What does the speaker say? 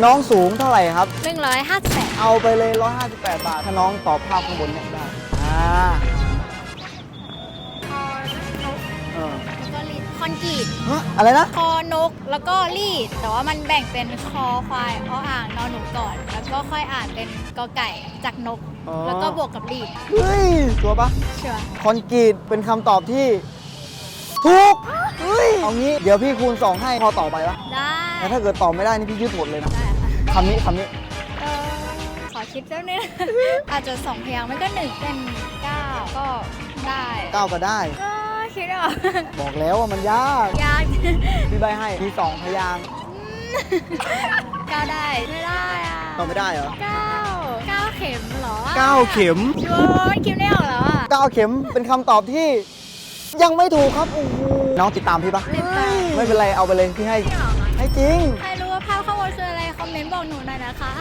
น้องสูงเท่าไหร่ครับหนึ่งร้อยห้าสิบแปดเอาไปเลย 158 บาท ถ้าน้องตอบภาพข้างบนเนี่ยได้ อ่าคอนกเออแล้วก็รีดคอนกรีตฮะอะไรนะ คอนกแล้วก็รีด แต่ว่ามันแบ่งเป็นคอควายอ้ออ่างนอนหนูก่อน แล้วก็ค่อยอ่านเป็นกอไก่จากนก อ๋อ แล้วก็บวกกับรีดเฮ้ยชัวร์ปะ เชื่อคอนกรีตเป็นคำตอบที่ ถูก เฮ้ย เอางี้ เดี๋ยวพี่คูณ2ให้พอต่อไปปะได้ แต่ถ้าเกิดตอบไม่ได้นี่พี่ยืดหมดเลยนะ ได้ค่ะคำนี้คำนี้ เออขอคิดแป๊บนึง อาจจะสองพยางค์ไม่ก็หนึ่งเป็นเก้าก็ได้ก้าวก็ได้ ก็คิดไม่ออกบอกแล้วว่ามันยาก ยากพี่ใบให้ มี2พยางค์เก้าได้ไม่ได้อะตอบไม่ได้เหรอเก้าเก้าเข็มเหรอเก้าเข็มโยนคิดไม่ออกแล้วอะเก้าเข็มเป็นคำตอบที่ ยังไม่ถูกครับโอ้โหน้องติดตามพี่ปะติดตาม ไม่เป็นไรเอาไปเลยพี่ให้ ไม่ออกอะให้ จริง ใครรู้ว่าภาพข้างบนคืออะไร คอมเมนต์บอกหนูหน่อยนะคะ